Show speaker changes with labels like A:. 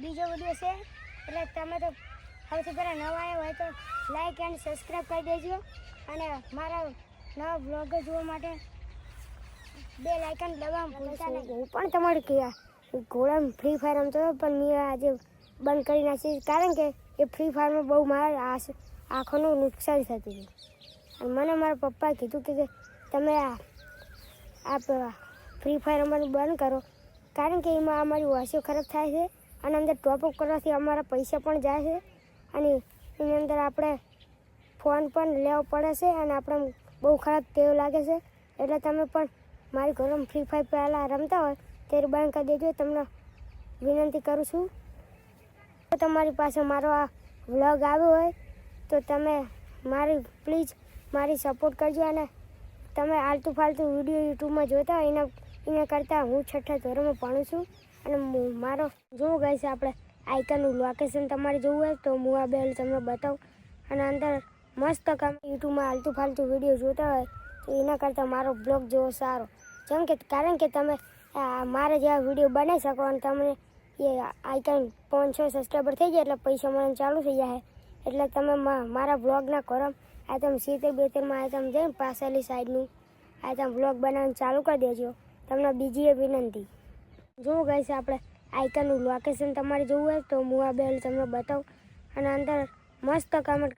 A: બીજો વીડિયો છે. એટલે તમે તો સૌથી પહેલાં નવા આવ્યા હોય તો લાઈક એન્ડ સબસ્ક્રાઈબ કરી દેજો. અને મારા નવા બ્લોગ જોવા માટે બે લાઇકન દબાવવાનું ભૂલતા નહીં. હું પણ તમારે કહ્યા ઘોડામાં ફ્રી ફાયર રમતો હતો, પણ મેં આજે બંધ કરી નાખી. કારણ કે એ ફ્રી ફાયરમાં બહુ મારા આંખોનું નુકસાન થતું હતું. અને મને મારા પપ્પાએ કીધું કે તમે આ ફ્રી ફાયર રમવાનું બંધ કરો. કારણ કે એમાં અમારી વાસીઓ ખરાબ થાય છે અને અંદર ટોપઅપ કરવાથી અમારા પૈસા પણ જાય છે. અને એની અંદર આપણે ફોન પણ લેવો પડે છે અને આપણે બહુ ખરાબ ટેવ લાગે છે. એટલે તમે પણ મારી ઘરમાં ફ્રી ફાયર પહેલાં રમતા હોય ત્યારે બંધ કરી દેજો. તમને વિનંતી કરું છું. જો તમારી પાસે મારો આ વ્લોગ આવ્યો હોય તો તમે મારી પ્લીઝ મારી સપોર્ટ કરજો અને તમે આલતુ ફાલતુ વીડિયો યુટ્યુબમાં જોતા હોય એના એના કરતાં હું છઠ્ઠા ધોરણમાં ભણું છું અને મારો જોવું ગઈ છે આપણે આઇકનનું લોકેશન તમારે જોવું હોય તો હું આ બેલ તમને બતાવું. અને અંદર મસ્ત કામ યુટ્યુબમાં આલતું ફાલતું વીડિયો જોતા હોય તો એના કરતાં મારો બ્લોગ જોવો સારો. જેમ કે, કારણ કે તમે મારે જેવા વીડિયો બનાવી શકો અને તમને એ આઈકન પાંચસો સબસ્ક્રાઈબર થઈ જાય એટલે પૈસા મને ચાલુ થઈ જાય. એટલે તમે મારા બ્લોગના કોરમ આ તમે સિત્તેર બેતેરમાં આ તમે જઈને પાછળની સાઈડનું આ બ્લોગ બનાવવાનું ચાલુ કરી દેજો. તમને બીજી એ વિનંતી. ગઈ છે આપણે આઇકનનું લોકેશન તમારે જોવું હોય તો હું આ બેલ તમને બતાવું. અને અંદર મસ્ત કમેન્ટ